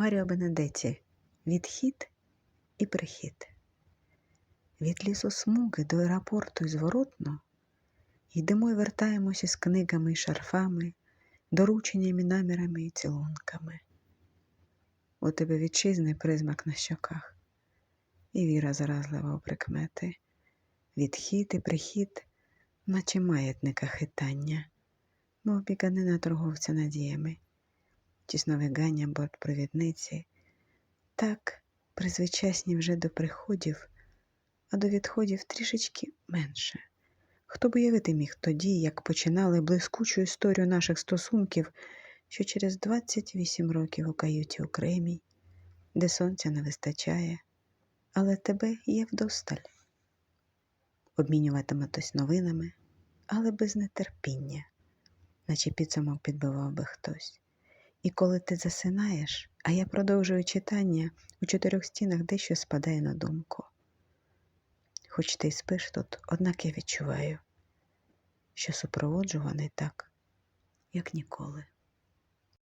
Маріо Бенедетті Відхід і прихід. Від лісосмуги до аеропорту і зворотно йдемо і вертаємося з книгами і шарфами, дорученнями, намірами і цілунками. У тебе вітчизний призмак на щоках, і віра заразлива у прикмети, відхід і прихід, наче маятника хитання, мов біганина торговця надіями, тісновигання бортпровідниці, так призвичайні вже до приходів, а до відходів трішечки менше. Хто б уявити міг тоді, як починали блискучу історію наших стосунків, що через 28 років у каюті у Кремі, де сонця не вистачає, але тебе є вдосталь. Обмінюватиметесь новинами, але без нетерпіння, наче підсумок підбивав би хтось. І коли ти засинаєш, а я продовжую читання, у чотирьох стінах дещо спадає на думку. Хоч ти й спиш тут, однак я відчуваю, що супроводжуваний так, як ніколи.